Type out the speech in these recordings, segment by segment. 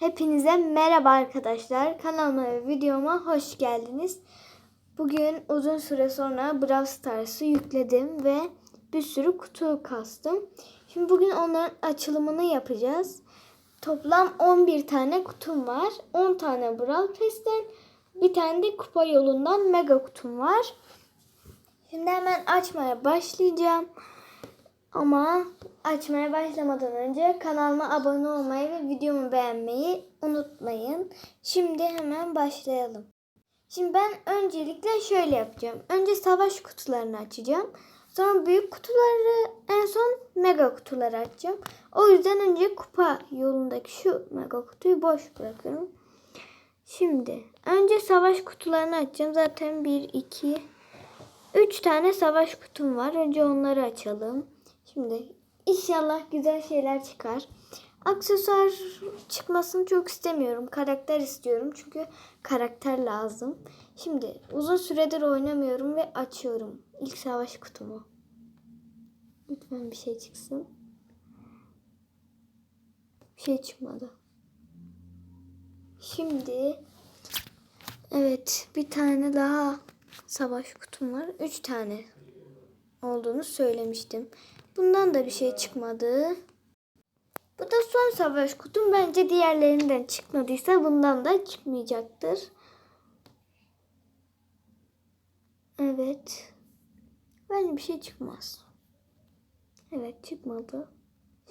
Hepinize merhaba arkadaşlar. Kanalıma ve videoma hoş geldiniz. Bugün uzun süre sonra Brawl Stars'ı yükledim ve bir sürü kutu kastım. Şimdi bugün onların açılımını yapacağız. Toplam 11 tane kutum var. 10 tane Brawl Pass'ten, bir tane de kupa yolundan mega kutum var. Şimdi hemen açmaya başlayacağım. Ama açmaya başlamadan önce kanalıma abone olmayı ve videomu beğenmeyi unutmayın. Şimdi hemen başlayalım. Şimdi ben öncelikle şöyle yapacağım. Önce savaş kutularını açacağım. Sonra büyük kutuları en son mega kutuları açacağım. O yüzden önce kupa yolundaki şu mega kutuyu boş bırakıyorum. Şimdi önce savaş kutularını açacağım. Zaten 1, 2, 3 tane savaş kutum var. Önce onları açalım. Şimdi inşallah güzel şeyler çıkar. Aksesuar çıkmasını çok istemiyorum. Karakter istiyorum. Çünkü karakter lazım. Şimdi uzun süredir oynamıyorum ve açıyorum. İlk savaş kutumu. Lütfen bir şey çıksın. Bir şey çıkmadı. Şimdi evet bir tane daha savaş kutum var. Üç tane olduğunu söylemiştim. Bundan da bir şey çıkmadı. Bu da son savaş kutum. Bence diğerlerinden çıkmadıysa bundan da çıkmayacaktır. Evet. Bence bir şey çıkmaz. Evet çıkmadı.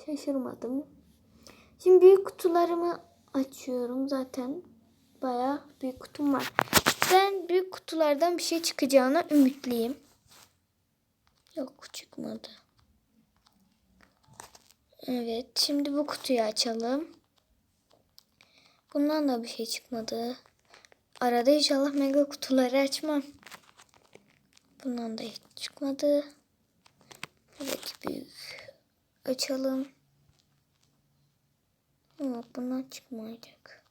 Şaşırmadım. Şimdi büyük kutularımı açıyorum. Zaten bayağı büyük kutum var. Ben büyük kutulardan bir şey çıkacağına ümitliyim. Yok çıkmadı. Evet şimdi bu kutuyu açalım. Bundan da bir şey çıkmadı. Arada inşallah mega kutuları açmam. Bundan da hiç çıkmadı. Evet büyük. Açalım. Yok bundan çıkmayacak.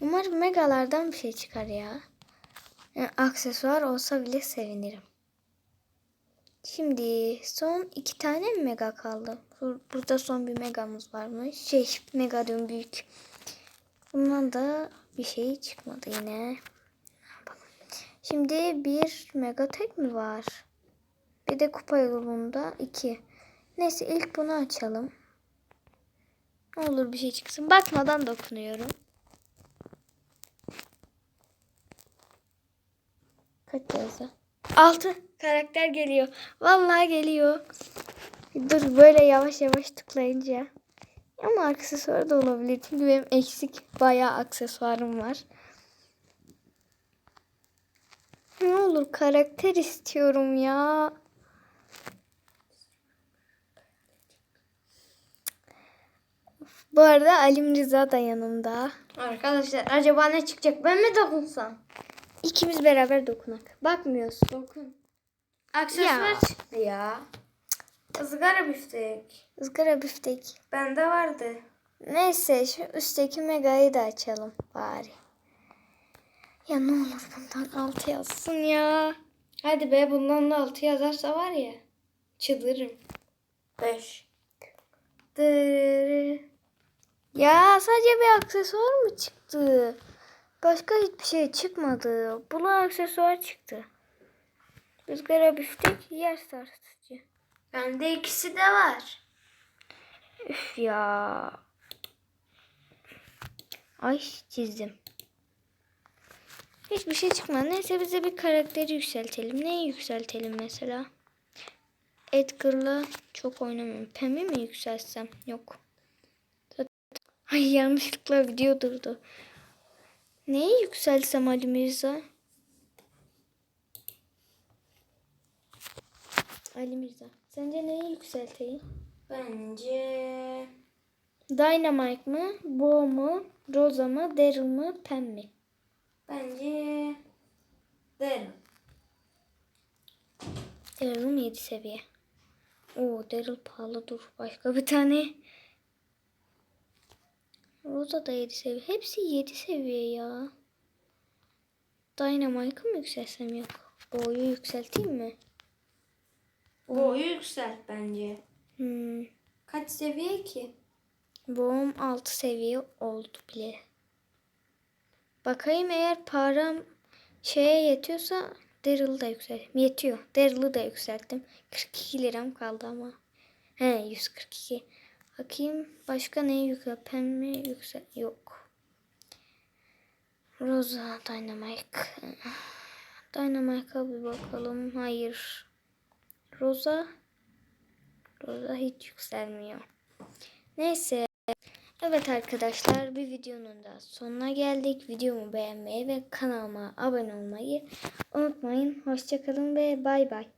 Umarım megalardan bir şey çıkar ya. Yani aksesuar olsa bile sevinirim. Şimdi son iki tane mi mega kaldı? Bur- Burada son bir megamız varmış. Şey mega diyorum büyük. Bundan da bir şey çıkmadı yine. Şimdi bir mega tek mi var? Bir de kupa yolunda iki. Neyse ilk bunu açalım. Ne olur bir şey çıksın. Bakmadan dokunuyorum. Kaç yazdı? 6 karakter geliyor. Vallahi geliyor. Dur böyle yavaş yavaş tıklayınca. Ama aksesuar da olabilir. Çünkü benim eksik bayağı aksesuarım var. Ne olur karakter istiyorum ya. Bu arada Alim Rıza da yanımda. Arkadaşlar acaba ne çıkacak? Ben mi dokunsam? İkimiz beraber dokunak. Bakmıyoruz. Dokun. Aksesuar Ya. çıktı ya. Izgara biftek. Izgara biftek. Bende vardı. Neyse şu üstteki megayı da açalım bari. Ya ne olur bundan altı yazsın ya. Hadi be bundan da altı yazarsa var ya. Çıldırırım. Beş. Dırırı. Ya sadece bir aksesuar mı çıktı? Başka hiçbir şey çıkmadı. Bula aksesuar çıktı. Rüzgara biftek yer sarsıcı. Bende ikisi de var. Üf ya. Ay çizdim. Hiçbir şey çıkmadı. Neyse bize bir karakteri yükseltelim. Neyi yükseltelim mesela? Edgar'la çok oynamıyorum. Pem'i mi yükseltsem? Yok. Ay yanlışlıkla video durdu. Neyi yükseltsem Ali Mirza? Ali Mirza. Sence neyi yükselteyim? Bence... Dynamite mı? Bo mu? Rosa mı? Daryl mı? Pam mi? Bence... Derim. Daryl'ım 7 seviye. Oo Daryl pahalı dur. Başka bir tane. Rosa da 7 seviye. Hepsi 7 seviye ya. Dynamite'ı mı yükseltsem yok. Bo'yu yükselteyim mi? Boyu yükselt bence. Hmm. Kaç seviye ki? Boğum 6 seviye oldu bile. Bakayım eğer param şeye yetiyorsa Daryl'ı da yükselttim. Yetiyor. Daryl'ı da yükselttim. 42 liram kaldı ama. He 142. Bakayım başka ne yüksel? Pembe yüksel. Yok. Rosa Dynamite. Dynamite'a bir bakalım. Hayır. Rosa. Rosa hiç yükselmiyor. Neyse. Evet arkadaşlar bir videonun da sonuna geldik. Videomu beğenmeyi ve kanalıma abone olmayı unutmayın. Hoşçakalın ve bay bay.